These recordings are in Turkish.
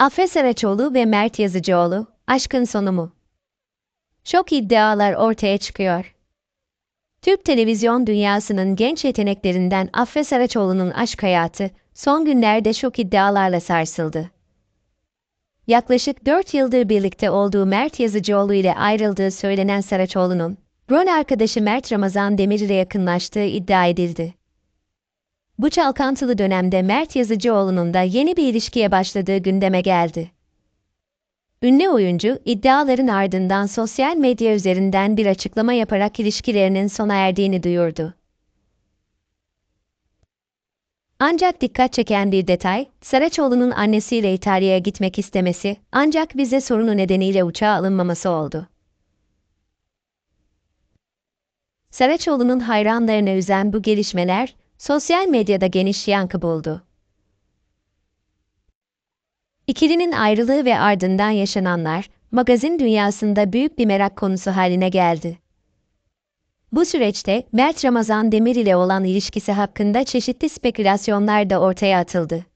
Afra Saraçoğlu ve Mert Yazıcıoğlu, aşkın sonu mu? Şok iddialar ortaya çıkıyor. Türk televizyon dünyasının genç yeteneklerinden Afra Saraçoğlu'nun aşk hayatı, son günlerde şok iddialarla sarsıldı. Yaklaşık 4 yıldır birlikte olduğu Mert Yazıcıoğlu ile ayrıldığı söylenen Saraçoğlu'nun, rol arkadaşı Mert Ramazan Demir ile yakınlaştığı iddia edildi. Bu çalkantılı dönemde Mert Yazıcıoğlu'nun da yeni bir ilişkiye başladığı gündeme geldi. Ünlü oyuncu, iddiaların ardından sosyal medya üzerinden bir açıklama yaparak ilişkilerinin sona erdiğini duyurdu. Ancak dikkat çeken bir detay, Saraçoğlu'nun annesiyle İtalya'ya gitmek istemesi, ancak vize sorunu nedeniyle uçağa alınmaması oldu. Saraçoğlu'nun hayranlarını üzen bu gelişmeler, sosyal medyada geniş yankı buldu. İkilinin ayrılığı ve ardından yaşananlar, magazin dünyasında büyük bir merak konusu haline geldi. Bu süreçte Mert Ramazan Demir ile olan ilişkisi hakkında çeşitli spekülasyonlar da ortaya atıldı.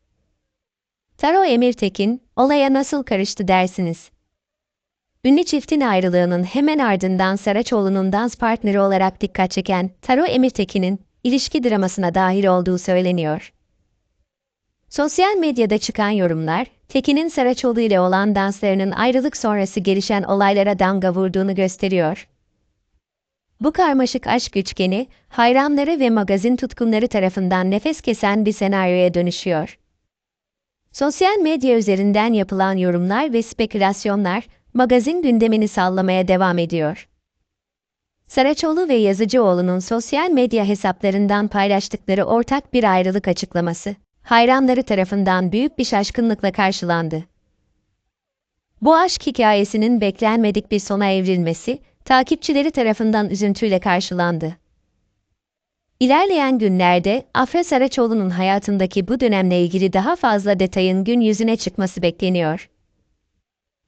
Taro Emirtekin, olaya nasıl karıştı dersiniz? Ünlü çiftin ayrılığının hemen ardından Saraçoğlu'nun dans partneri olarak dikkat çeken Taro Emirtekin'in ilişki dramasına dahil olduğu söyleniyor. Sosyal medyada çıkan yorumlar, Tekin'in Saraçoğlu ile olan danslarının ayrılık sonrası gelişen olaylara damga vurduğunu gösteriyor. Bu karmaşık aşk üçgeni, hayranları ve magazin tutkunları tarafından nefes kesen bir senaryoya dönüşüyor. Sosyal medya üzerinden yapılan yorumlar ve spekülasyonlar, magazin gündemini sallamaya devam ediyor. Saraçoğlu ve Yazıcıoğlu'nun sosyal medya hesaplarından paylaştıkları ortak bir ayrılık açıklaması, hayranları tarafından büyük bir şaşkınlıkla karşılandı. Bu aşk hikayesinin beklenmedik bir sona evrilmesi, takipçileri tarafından üzüntüyle karşılandı. İlerleyen günlerde Afra Saraçoğlu'nun hayatındaki bu dönemle ilgili daha fazla detayın gün yüzüne çıkması bekleniyor.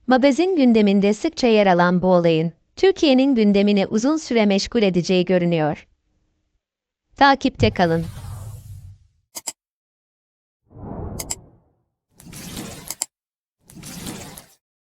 Magazin gündeminde sıkça yer alan bu olayın, Türkiye'nin gündemini uzun süre meşgul edeceği görünüyor. Takipte kalın.